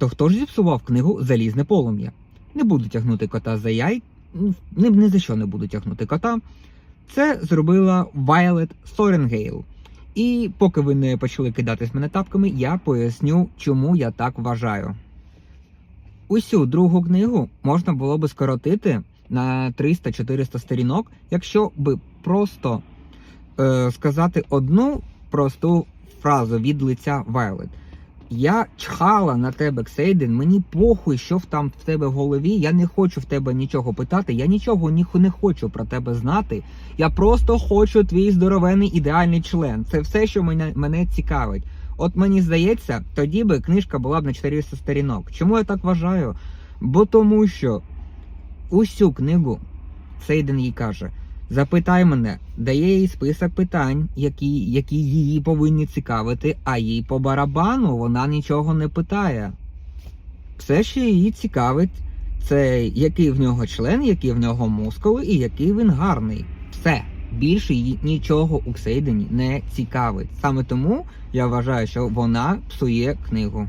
То хто ж зіпсував книгу Залізне полум'я? Не буду тягнути кота за яй, ні, ні за що не буду тягнути кота. Це зробила Violet Thorngale. І поки ви не почали кидатись мене тапками, я поясню, чому я так вважаю. Усю другу книгу можна було би скоротити на 300-400 сторінок, якщо би просто е, сказати одну просту фразу від лиця Violet. Я чхала на тебе, Ксейден, мені похуй, що в там в тебе в голові. Я не хочу в тебе нічого питати, я нічого ні- не хочу про тебе знати. Я просто хочу твій здоровений ідеальний член. Це все, що мене, мене цікавить. От мені здається, тоді би книжка була б на 400 сторінок. Чому я так вважаю? Бо тому що усю книгу Сейден їй каже: запитай мене, дає їй список питань, які, які її повинні цікавити, а їй по барабану вона нічого не питає. Все, що її цікавить, це який в нього член, які в нього мускули і який він гарний. Все. Більше її нічого у Ксейдені не цікавить. Саме тому я вважаю, що вона псує книгу.